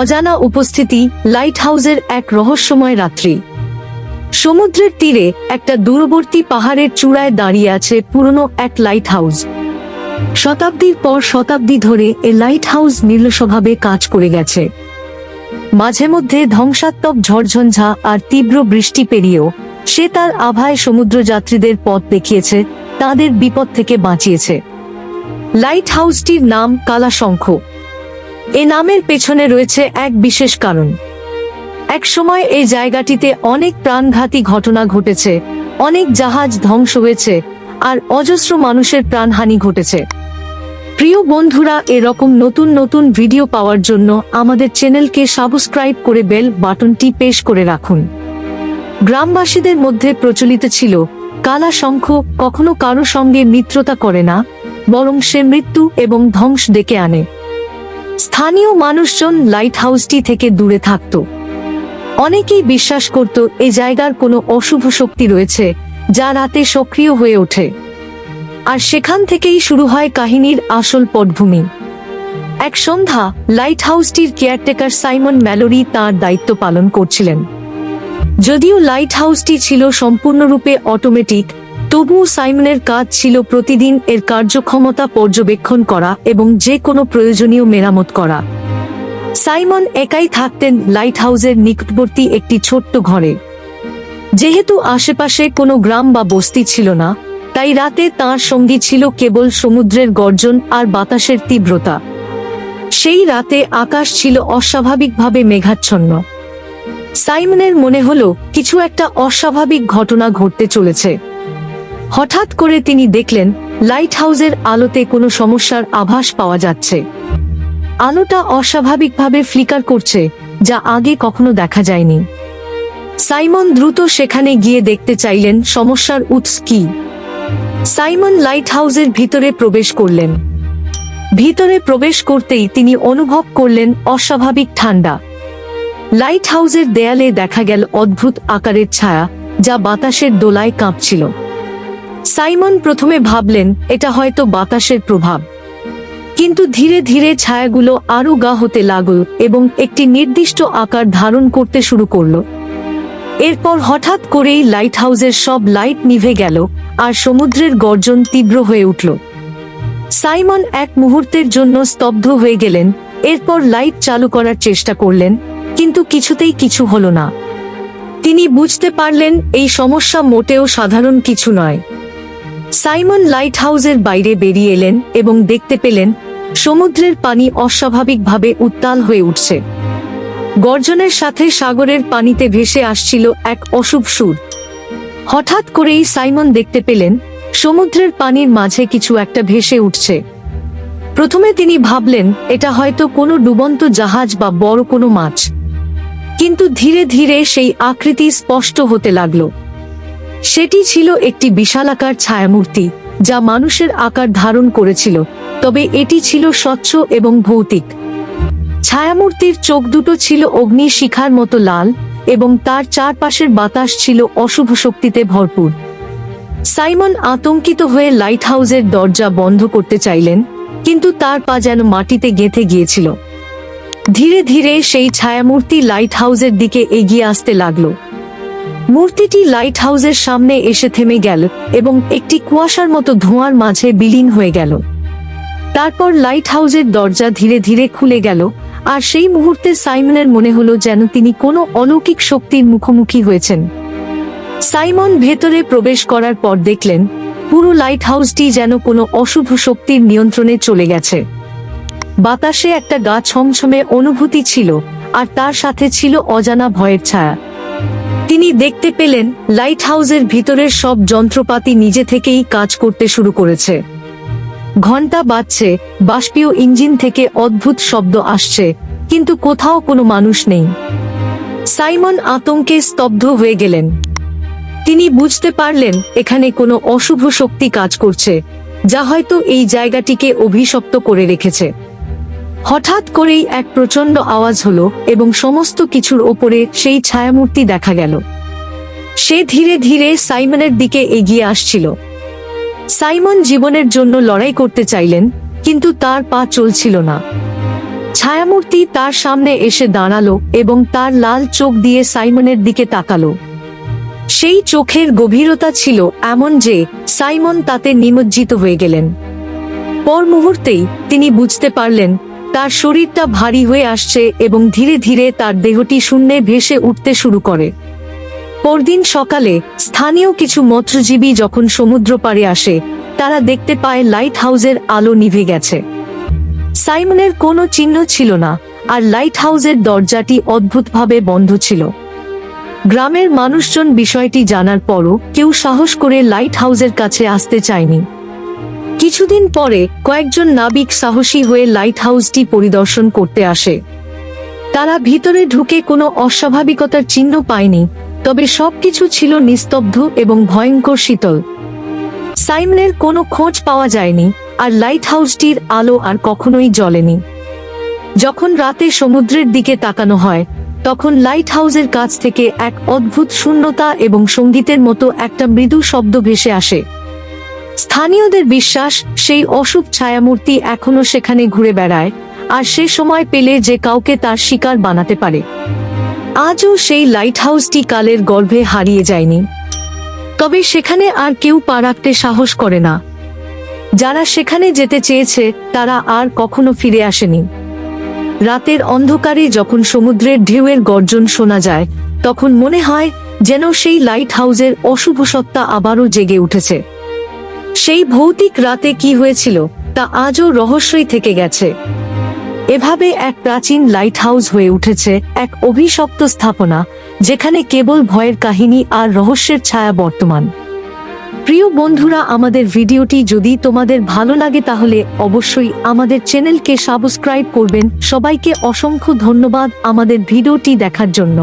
অজানা উপস্থিতি লাইট হাউসের এক রহস্যময় রাত্রি। সমুদ্রের তীরে একটা দূরবর্তী পাহাড়ের চূড়ায় দাঁড়িয়ে আছে পুরনো এক লাইট হাউস শতাব্দীর পর শতাব্দী ধরে এ লাইট হাউস নির্লসভাবে কাজ করে গেছে। মাঝে মধ্যে ধ্বংসাত্মক ঝড়ঝঞ্ঝা আর তীব্র বৃষ্টি পেরিয়েও সে তার আভায় সমুদ্রযাত্রীদের পথ দেখিয়েছে, তাদের বিপদ থেকে বাঁচিয়েছে। লাইট হাউসটির নাম কালাশঙ্খ। এ নামের পেছনে রয়েছে এক বিশেষ কারণ। এক সময় এই জায়গাটিতে অনেক প্রাণঘাতী ঘটনা ঘটেছে, অনেক জাহাজ ধ্বংস হয়েছে, আর অজস্র মানুষের প্রাণহানি ঘটেছে। প্রিয় বন্ধুরা, এরকম নতুন নতুন ভিডিও পাওয়ার জন্য আমাদের চ্যানেলকে সাবস্ক্রাইব করে বেল বাটনটি পেশ করে রাখুন। গ্রামবাসীদের মধ্যে প্রচলিত ছিল, কালা শঙ্খ কখনো কারও সঙ্গে মিত্রতা করে না, বরং সে মৃত্যু এবং ধ্বংস ডেকে আনে। স্থানীয় মানুষজন লাইট হাউসটি থেকে দূরে থাকত। অনেকেই বিশ্বাস করত এই জায়গার কোনো অশুভ শক্তি রয়েছে, যা রাতে সক্রিয় হয়ে ওঠে। আর সেখান থেকেই শুরু হয় কাহিনীর আসল পটভূমি। এক সন্ধ্যা লাইট হাউসটির কেয়ারটেকার সাইমন ম্যালোরি তার দায়িত্ব পালন করছিলেন। যদিও লাইট হাউসটি ছিল সম্পূর্ণরূপে অটোমেটিক তবুও সাইমনের কাজ ছিল প্রতিদিন এর কার্যক্ষমতা পর্যবেক্ষণ করা এবং যে কোনো প্রয়োজনীয় মেরামত করা। সাইমন একাই থাকতেন লাইট হাউসের নিকটবর্তী একটি ছোট্ট ঘরে। যেহেতু আশেপাশে কোনো গ্রাম বা বস্তি ছিল না, তাই রাতে তার সঙ্গী ছিল কেবল সমুদ্রের গর্জন আর বাতাসের তীব্রতা। সেই রাতে আকাশ ছিল অস্বাভাবিকভাবে মেঘাচ্ছন্ন। সাইমনের মনে হলো, কিছু একটা অস্বাভাবিক ঘটনা ঘটতে চলেছে। হঠাৎ করে তিনি দেখলেন লাইট হাউসের আলোতে কোনো সমস্যার আভাস পাওয়া যাচ্ছে। আলোটা অস্বাভাবিকভাবে ফ্লিকার করছে, যা আগে কখনো দেখা যায়নি। সাইমন দ্রুত সেখানে গিয়ে দেখতে চাইলেন, সমস্যার উৎস কি। সাইমন লাইট হাউসের ভিতরে প্রবেশ করলেন। ভিতরে প্রবেশ করতেই তিনি অনুভব করলেন অস্বাভাবিক ঠান্ডা। লাইট হাউসের দেয়ালে দেখা গেল অদ্ভুত আকারের ছায়া, যা বাতাসের দোলায় কাঁপছিল। সাইমন প্রথমে ভাবলেন, এটা হয়তো বাতাসের প্রভাব। কিন্তু ধীরে ধীরে ছায়াগুলো আরও গা হতে লাগল এবং একটি নির্দিষ্ট আকার ধারণ করতে শুরু করল। এরপর হঠাৎ করেই লাইট হাউসের সব লাইট নিভে গেল আর সমুদ্রের গর্জন তীব্র হয়ে উঠল। সাইমন এক মুহূর্তের জন্য স্তব্ধ হয়ে গেলেন, এরপর লাইট চালু করার চেষ্টা করলেন, কিন্তু কিছুতেই কিছু হলো না। তিনি বুঝতে পারলেন, এই সমস্যা মোটেও সাধারণ কিছু নয়। সাইমন লাইট হাউসের বাইরে বেরিয়ে এলেন এবং দেখতে পেলেন সমুদ্রের পানি অস্বাভাবিকভাবে উত্তাল হয়ে উঠছে। গর্জনের সাথে সাগরের পানিতে ভেসে আসছিল এক অশুভ সুর। হঠাৎ করেই সাইমন দেখতে পেলেন, সমুদ্রের পানির মাঝে কিছু একটা ভেসে উঠছে। প্রথমে তিনি ভাবলেন, এটা হয়তো কোনো ডুবন্ত জাহাজ বা বড় কোনো মাছ। কিন্তু ধীরে ধীরে সেই আকৃতি স্পষ্ট হতে লাগল। সেটি ছিল একটি বিশালাকার ছায়ামূর্তি, যা মানুষের আকার ধারণ করেছিল, তবে এটি ছিল স্বচ্ছ এবং ভৌতিক। ছায়ামূর্তির চোখ দুটো ছিল অগ্নি শিখার মতো লাল এবং তার চারপাশের বাতাস ছিল অশুভ শক্তিতে ভরপুর। সাইমন আতঙ্কিত হয়ে লাইট হাউসের দরজা বন্ধ করতে চাইলেন, কিন্তু তার পা যেন মাটিতে গেঁথে গিয়েছিল। ধীরে ধীরে সেই ছায়ামূর্তি লাইট হাউসের দিকে এগিয়ে আসতে লাগল। মূর্তিটি লাইট হাউসের সামনে এসে থেমে গেল এবং একটি কুয়াশার মতো ধোঁয়ার মাঝে বিলীন হয়ে গেল। তারপর লাইট হাউসের দরজা ধীরে ধীরে খুলে গেল, আর সেই মুহূর্তে সাইমনের মনে হলো যেন তিনি কোনো অলৌকিক শক্তির মুখোমুখি হয়েছেন। সাইমন ভেতরে প্রবেশ করার পর দেখলেন, পুরো লাইট হাউসটি যেন কোনো অশুভ শক্তির নিয়ন্ত্রণে চলে গেছে। বাতাসে একটা গা ছমছমে অনুভূতি ছিল, আর তার সাথে ছিল অজানা ভয়ের ছায়া। তিনি দেখতে পেলেন লাইট হাউসের ভিতরের সব যন্ত্রপাতি নিজে থেকেই কাজ করতে শুরু করেছে। ঘণ্টা বাজছে, বাষ্পীয় ইঞ্জিন থেকে অদ্ভুত শব্দ আসছে, কিন্তু কোথাও কোনো মানুষ নেই। সাইমন আতঙ্কে স্তব্ধ হয়ে গেলেন। তিনি বুঝতে পারলেন, এখানে কোনো অশুভ শক্তি কাজ করছে, যা হয়তো এই জায়গাটিকে অভিশপ্ত করে রেখেছে। হঠাৎ করেই এক প্রচণ্ড আওয়াজ হলো এবং সমস্ত কিছুর ওপরে সেই ছায়ামূর্তি দেখা গেল। সে ধীরে ধীরে সাইমনের দিকে এগিয়ে আসছিল। সাইমন জীবনের জন্য লড়াই করতে চাইলেন, কিন্তু তার পা চলছিল না। ছায়ামূর্তি তার সামনে এসে দাঁড়াল এবং তার লাল চোখ দিয়ে সাইমনের দিকে তাকালো। সেই চোখের গভীরতা ছিল এমন যে সাইমন তাতে নিমজ্জিত হয়ে গেলেন। পর মুহূর্তেই তিনি বুঝতে পারলেন তার শরীরটা ভারী হয়ে আসছে এবং ধীরে ধীরে তার দেহটি শূন্যে ভেসে উঠতে শুরু করে। পরদিন সকালে স্থানীয় কিছু মৎস্যজীবী যখন সমুদ্র পাড়ে আসে, তারা দেখতে পায় লাইট হাউসের আলো নিভে গেছে। সাইমনের কোনো চিহ্ন ছিল না, আর লাইট হাউসের দরজাটি অদ্ভুতভাবে বন্ধ ছিল। গ্রামের মানুষজন বিষয়টি জানার পরও কেউ সাহস করে লাইট হাউসের কাছে আসতে চায়নি। কিছুদিন পরে কয়েকজন নাবিক সাহসী হয়ে লাইট হাউসটি পরিদর্শন করতে আসে। তারা ভিতরে ঢুকে কোনো অস্বাভাবিকতার চিহ্ন পায়নি, তবে সবকিছু ছিল নিস্তব্ধ এবং ভয়ঙ্কর শীতল। সাইমনের কোনো খোঁজ পাওয়া যায়নি, আর লাইট হাউসটির আলো আর কখনোই জ্বলেনি। যখন রাতে সমুদ্রের দিকে তাকানো হয়, তখন লাইট হাউসের কাছ থেকে এক অদ্ভুত শূন্যতা এবং সঙ্গীতের মতো একটা মৃদু শব্দ ভেসে আসে। স্থানীয়দের বিশ্বাস, সেই অশুভ ছায়ামূর্তি এখনও সেখানে ঘুরে বেড়ায়, আর সে সময় পেলে যে কাউকে তার শিকার বানাতে পারে। আজও সেই লাইট হাউসটি কালের গর্ভে হারিয়ে যায়নি। তবে সেখানে আর কেউ পা রাখতে সাহস করে না। যারা সেখানে যেতে চেয়েছে, তারা আর কখনো ফিরে আসেনি। রাতের অন্ধকারে যখন সমুদ্রের ঢেউয়ের গর্জন শোনা যায়, তখন মনে হয় যেন সেই লাইট হাউসের অশুভ সত্তা আবারও জেগে উঠেছে। সেই ভৌতিক রাতে কি হয়েছিল, তা আজও রহস্যই থেকে গেছে। এভাবে এক প্রাচীন লাইট হাউস হয়ে উঠেছে এক অভিশপ্ত স্থাপনা, যেখানে কেবল ভয়ের কাহিনী আর রহস্যের ছায়া বর্তমান। প্রিয় বন্ধুরা, আমাদের ভিডিওটি যদি তোমাদের ভালো লাগে তাহলে অবশ্যই আমাদের চ্যানেলকে সাবস্ক্রাইব করবেন। সবাইকে অসংখ্য ধন্যবাদ আমাদের ভিডিওটি দেখার জন্য।